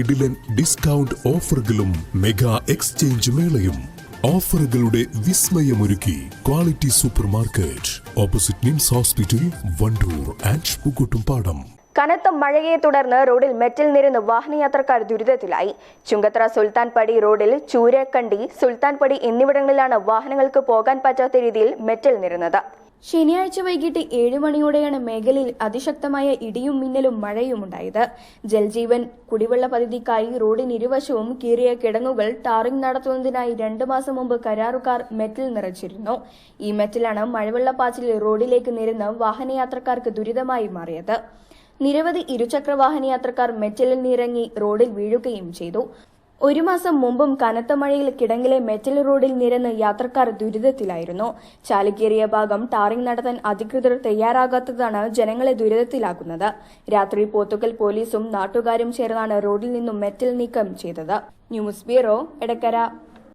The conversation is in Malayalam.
കിടിലൻ ഡിസ്കൗണ്ട് ഓഫറുകളും മെഗാ എക്സ്ചേഞ്ച് മേളയും. ഓഫറുകളുടെ വിസ്മയമൊരുക്കി quality super market opposite NIMS hospital Wandoor and Pookkottumpadam കനത്ത മഴയെ തുടർന്ന് റോഡിൽ മെറ്റൽ നിരന്ന് വാഹനയാത്രക്കാർ ദുരിതത്തിലായി. ചുങ്കത്ര സുൽത്താൻപടി റോഡിൽ ചൂരക്കണ്ടി സുൽത്താൻപടി എന്നിവിടങ്ങളിലാണ് വാഹനങ്ങൾക്ക് പോകാൻ പറ്റാത്ത രീതിയിൽ മെറ്റൽ നിരന്നത്. ശനിയാഴ്ച വൈകിട്ട് ഏഴ് മണിയോടെയാണ് മേഖലയിൽ അതിശക്തമായ ഇടിയും മിന്നലും മഴയും ഉണ്ടായത്. ജൽജീവൻ കുടിവെള്ള പദ്ധതിക്കായി റോഡിന് ഇരുവശവും കീറിയ കിടങ്ങുകൾ ടാറിംഗ് നടത്തുന്നതിനായി രണ്ടു മാസം മുമ്പ് കരാറുകാർ മെറ്റൽ നിറച്ചിരുന്നു. ഈ മെറ്റലാണ് മഴവെള്ളപ്പാച്ചിൽ റോഡിലേക്ക് നിരുന്ന വാഹനയാത്രക്കാർക്ക് ദുരിതമായി മാറിയത്. നിരവധി ഇരുചക്രവാഹന യാത്രക്കാർ മെറ്റലിൽ നിറങ്ങി റോഡിൽ വീഴുകയും ചെയ്തു. ഒരു മാസം മുമ്പും കനത്ത മഴയിൽ കിടങ്ങിലെ മെറ്റൽ റോഡിൽ നിരന്ന് യാത്രക്കാർ ദുരിതത്തിലായിരുന്നു. ചാലുകേറിയ ഭാഗം ടാറിംഗ് നടത്താൻ അധികൃതർ തയ്യാറാകാത്തതാണ് ജനങ്ങളെ ദുരിതത്തിലാക്കുന്നത്. രാത്രി പോത്തുക്കൽ പോലീസും നാട്ടുകാരും ചേർന്നാണ് റോഡിൽ നിന്നും മെറ്റൽ നീക്കം ചെയ്തത്. News bureau Edakkara.